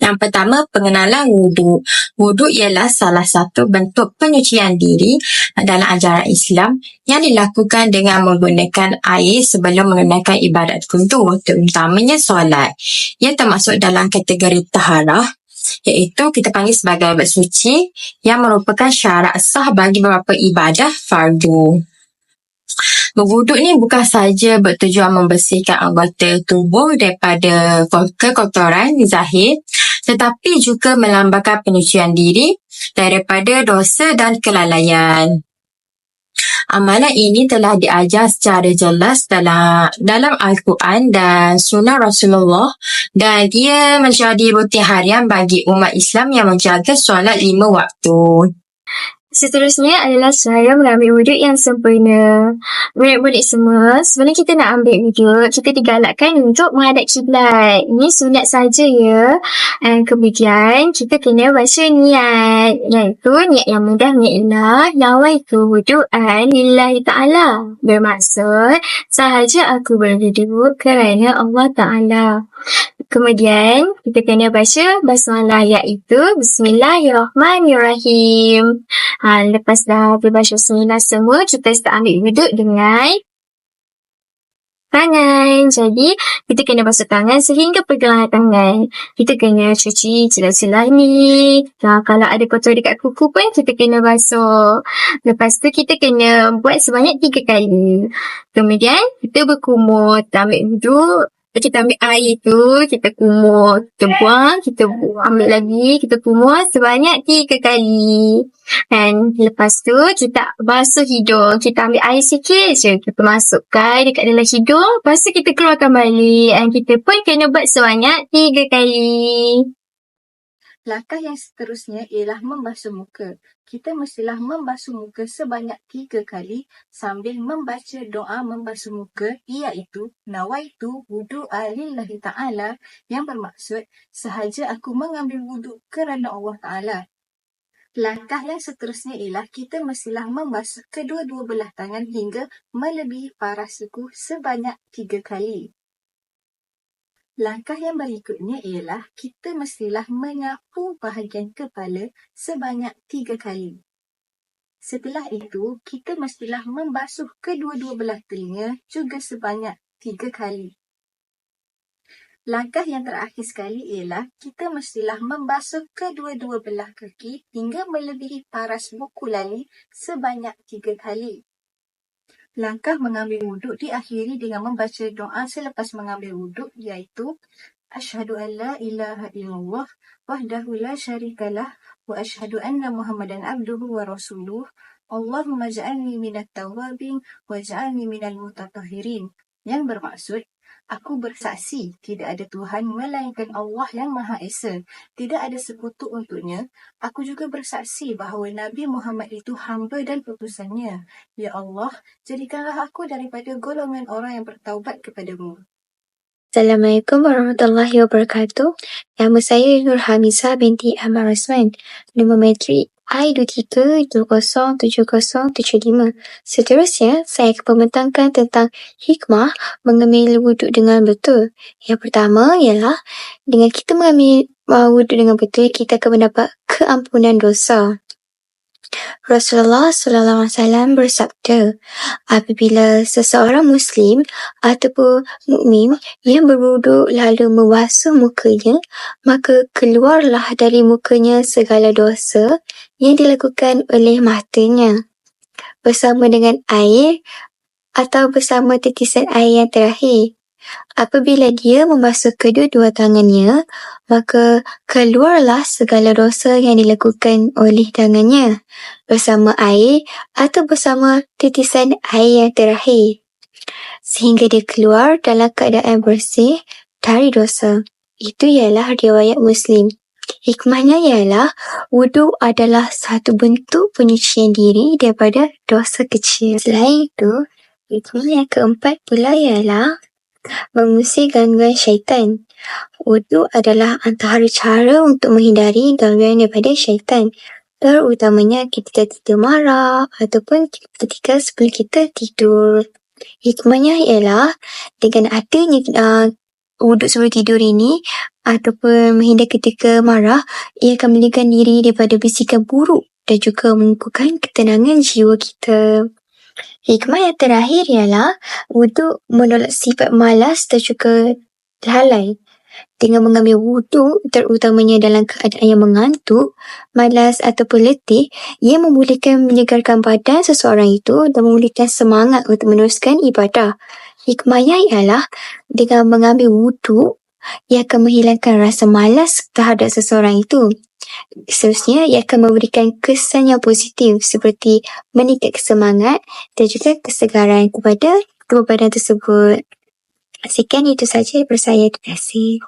Yang pertama, pengenalan wuduk. Wuduk ialah salah satu bentuk penyucian diri dalam ajaran Islam yang dilakukan dengan menggunakan air sebelum menunaikan ibadat kuntu, terutamanya solat. Ia termasuk dalam kategori taharah iaitu kita panggil sebagai bersuci yang merupakan syarat sah bagi beberapa ibadah fardu. Berwuduk ni bukan saja bertujuan membersihkan anggota tubuh daripada ko- kekotoran zahir tetapi juga melambangkan penyucian diri daripada dosa dan kelalaian. Amalan ini telah diajar secara jelas dalam dalam Al-Quran dan Sunnah Rasulullah dan ia menjadi rutin harian bagi umat Islam yang menjaga solat lima waktu. Seterusnya adalah cara mengambil wuduk yang sempurna. Budak-budak semua, sebelum kita nak ambil wuduk, kita digalakkan untuk menghadap kiblat. Ini sunat saja ya. Dan kemudian kita kena baca niat. Iaitu niat yang mudah ialah nawaitu wudu'an lillahi ta'ala. Bermaksud, sahaja aku berwuduk kerana Allah Ta'ala. Kemudian, kita kena baca basmalah iaitu Bismillahirrahmanirrahim. Ha, lepas dah berbaca bismillah semua, kita start ambil wuduk dengan tangan. Jadi, kita kena basuh tangan sehingga pergelangan tangan. Kita kena cuci celah-celah ni. Ha, kalau ada kotor dekat kuku pun, kita kena basuh. Lepas tu, kita kena buat sebanyak tiga kali. Kemudian, kita berkumur. Kita ambil wuduk. Kita ambil air tu, kita kumur, kita buang, kita ambil lagi, kita kumur sebanyak tiga kali. Dan lepas tu, kita basuh hidung. Kita ambil air sikit je. Kita masukkan dekat dalam hidung. Lepas tu, kita keluarkan balik. Dan kita pun kena buat sebanyak tiga kali. Langkah yang seterusnya ialah membasuh muka. Kita mestilah membasuh muka sebanyak tiga kali sambil membaca doa membasuh muka iaitu Nawaitu wudu'a lillahi ta'ala yang bermaksud sahaja aku mengambil wuduk kerana Allah Ta'ala. Langkah yang seterusnya ialah kita mestilah membasuh kedua-dua belah tangan hingga melebihi paras suku sebanyak tiga kali. Langkah yang berikutnya ialah kita mestilah menyapu bahagian kepala sebanyak tiga kali. Setelah itu, kita mestilah membasuh kedua-dua belah telinga juga sebanyak tiga kali. Langkah yang terakhir sekali ialah kita mestilah membasuh kedua-dua belah kaki hingga melebihi paras buku lali sebanyak tiga kali. Langkah mengambil wuduk diakhiri dengan membaca doa selepas mengambil wuduk iaitu Asyhadu an la ilaha illallah wahdahu la syarikalah wa asyhadu anna Muhammadan abduhu wa rasuluh. Allahumma ja'alni minat tawabin wa ja'alni minal mutatahhirin. Yang bermaksud Aku bersaksi tidak ada Tuhan melainkan Allah yang Maha Esa. Tidak ada sekutu untuknya. Aku juga bersaksi bahawa Nabi Muhammad itu hamba dan utusannya. Ya Allah, jadikanlah aku daripada golongan orang yang bertaubat kepadamu. Assalamualaikum warahmatullahi wabarakatuh. Nama saya Nur Hamizah binti Ahmad Rasman. Nombor metrik I23207075. Seterusnya, saya akan membentangkan tentang hikmah mengambil wuduk dengan betul. Yang pertama ialah dengan kita mengambil wuduk dengan betul, kita akan mendapat keampunan dosa. Rasulullah Sallallahu Alaihi Wasallam bersabda, apabila seseorang Muslim ataupun mukmin yang berwuduk lalu membasuh mukanya, maka keluarlah dari mukanya segala dosa yang dilakukan oleh matanya bersama dengan air atau bersama titisan air yang terakhir. Apabila dia membasuh kedua-dua tangannya, maka keluarlah segala dosa yang dilakukan oleh tangannya bersama air atau bersama titisan air yang terakhir. Sehingga dia keluar dalam keadaan bersih dari dosa. Itu ialah riwayat Muslim. Hikmahnya ialah wuduk adalah satu bentuk penyucian diri daripada dosa kecil. Selain itu, hikmah yang keempat pula ialah mengusir gangguan syaitan. Wuduk adalah antara cara untuk menghindari gangguan daripada syaitan. Terutamanya ketika kita marah ataupun ketika sebelum kita tidur. Hikmahnya ialah dengan adanya uh, wuduk sebelum tidur ini ataupun menghindar ketika marah, ia akan melindungi diri daripada bisikan buruk dan juga mengukuhkan ketenangan jiwa kita. Hikmah yang terakhir ialah wuduk menolak sifat malas dan juga lalai. Dengan mengambil wuduk, terutamanya dalam keadaan yang mengantuk, malas ataupun letih, ia membolehkan menyegarkan badan seseorang itu dan memulihkan semangat untuk meneruskan ibadah. Hikmahnya ialah dengan mengambil wuduk, ia akan menghilangkan rasa malas terhadap seseorang itu. Seterusnya, ia akan memberikan kesan yang positif seperti meningkatkan semangat dan juga kesegaran kepada kedua badan tersebut. Sekian itu saja daripada saya. Terima kasih.